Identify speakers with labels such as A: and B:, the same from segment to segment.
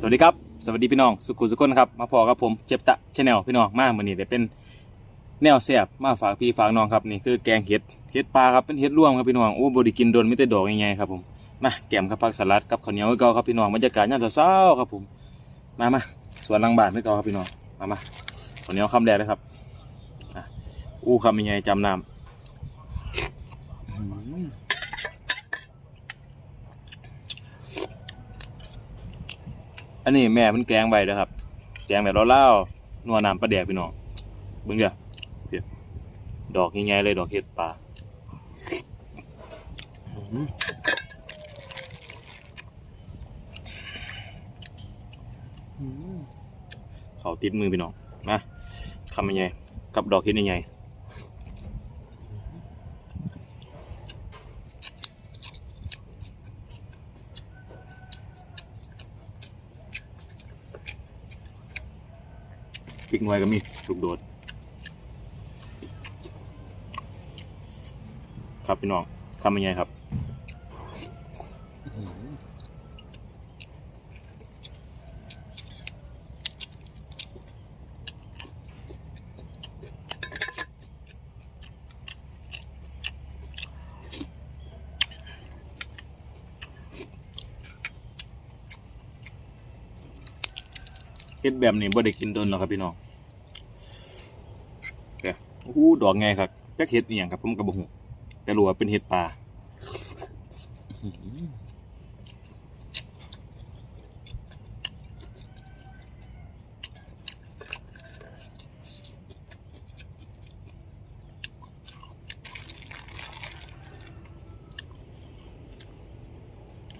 A: สวัสดีครับ สวัสดีพี่น้อง สุขุสุขคนครับ มาพอกับผม เจ็บตะชแนลพี่น้องมาเมื่อนี้เดี๋ยวเป็นแนวแซ่บมาฝากพี่ฝากน้องครับนี่คือแกงเห็ด เห็ดปลาครับ เป็นเห็ดร่วมครับพี่น้อง โอ้บไดิกินโดนไม่แต่ดอกง่ายๆครับผม มาแกมกับผักสลัดกับข้าวเหนียวคือเก็ครับพี่น้องบรรยากาศยามเช้าครับผม มามาสวนลังบานคือเก็ครับพี่น้อง มามาข้าวเหนียวคำแรกเลยครับอู้คำยังไงจำนำ อันนี้แม่มันแกงไว้นะครับ แกงแบบเล่าๆนัวน้ำปลาแดกพี่น้องเบิ่งเด้อเพียดอกใหญ่ๆเลยดอกเห็ดปลาเขาติดมือพี่น้องนะคำใหญ่ๆกับดอกเห็ดใหญ่ๆ ริกหน่วยก็มีถูกโดด ครับพี่น้องคำใหญ่ๆครับเฮ็ดแบบนี้บ่ได้กินโดนหรอกครับพี่น้อง อ้ดอกไงครับจักเฮ็ดเอียงครับผมก็บ่ฮู้แต่รู้ว่าเป็นเฮ็ดปลา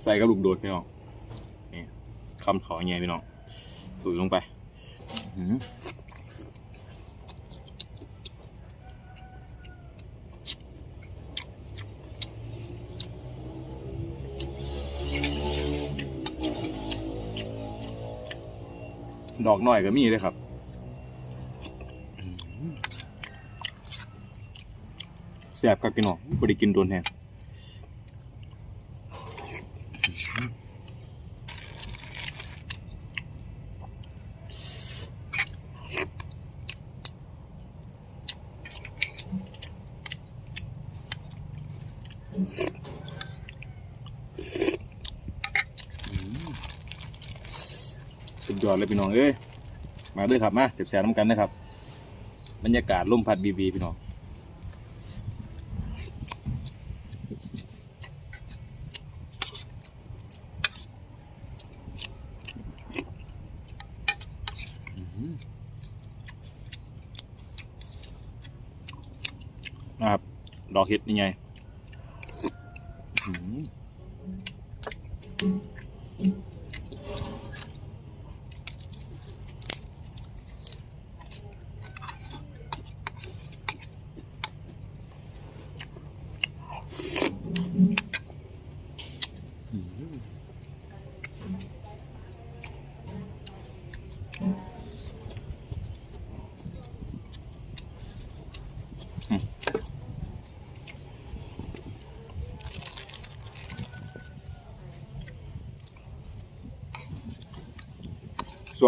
A: ใส่กับลูกโดดพี่น้องนี่คำขาใหญ่พี่น้องตุ๋ยลงไป ดอกหน่อยก็มีเลยครับอื้อหือแซ่บกับพี่น้องบริกินโดนแฮง สุดยอดเลยพี่น้องเอ้ยมาด้วยครับมาเสียบแสบน้ำกันนะครับ บรรยากาศลมพัดบีบีพี่น้องนะครับ ดอกเห็ดนี่ไงอหือ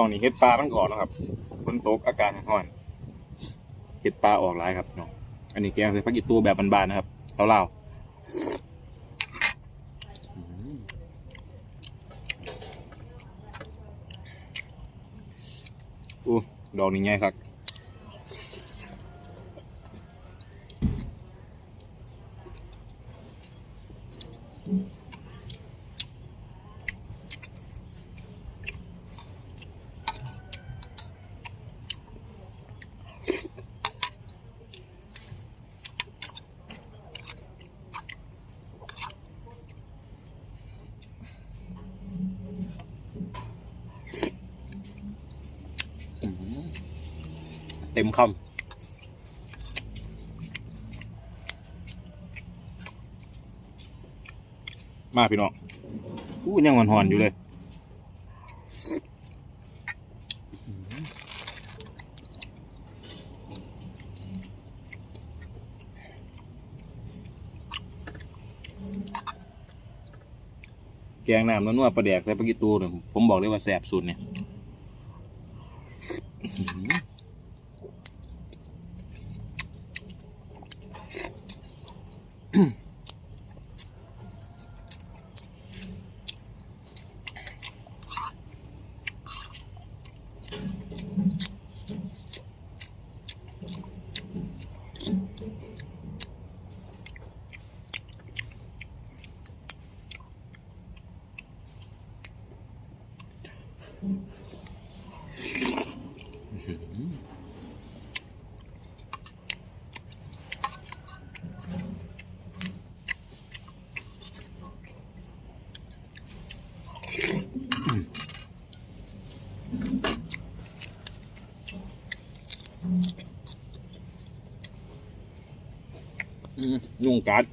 A: ช่วงนี้เห็ดปลามันก่อนนะครับฝนตกอากาศร้อนเห็ดปลาออกหลายครับเนาะอันนี้แกงใส่ผักกีตัวแบบบานๆนะครับเล่าๆอู้ดอกนี้ไงครับ เต็มคำมาพี่น้องอู้ยังหอนๆอยู่เลย แกงน้ำนัวๆปลาแดกใส่ปลากีตูเนี่ยผมบอกเลยว่าแซ่บสุดเนี่ย Thank mm -hmm. you. ยุงกัด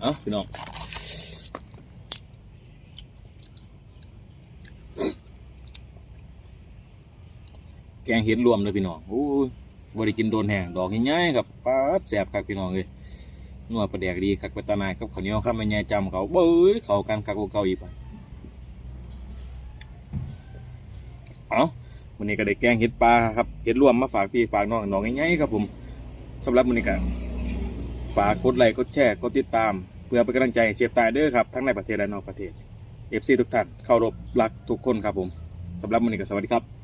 A: เอ้าพี่น้องแกงเห็ดรวมเลยพี่น้องโอ้ยบริกินโดนแห้งดอกง่ายๆครับปลาดแสบคักพี่น้องเลย นัวปลาแดกดีคักไปตานากับข้าวเหนียวข้าวมันใหญ่จำเขาเบ้ยเขากันคักกว่าเกาอีกไปเอาวันนี้ก็ได้แกงเห็ดปลาครับเห็ดร่วมมาฝากพี่ฝากน้องน้องง่ายๆครับผมสำหรับวันนี้ก็ฝากกดไลค์กดแชร์กดติดตาม เพื่อเป็นกำลังใจเชียบตายเด้อครับทั้งในประเทศและนอกประเทศ FC ทุกท่านเคารพรักทุกคนครับผมสำหรับวันนี้ก็สวัสดีครับ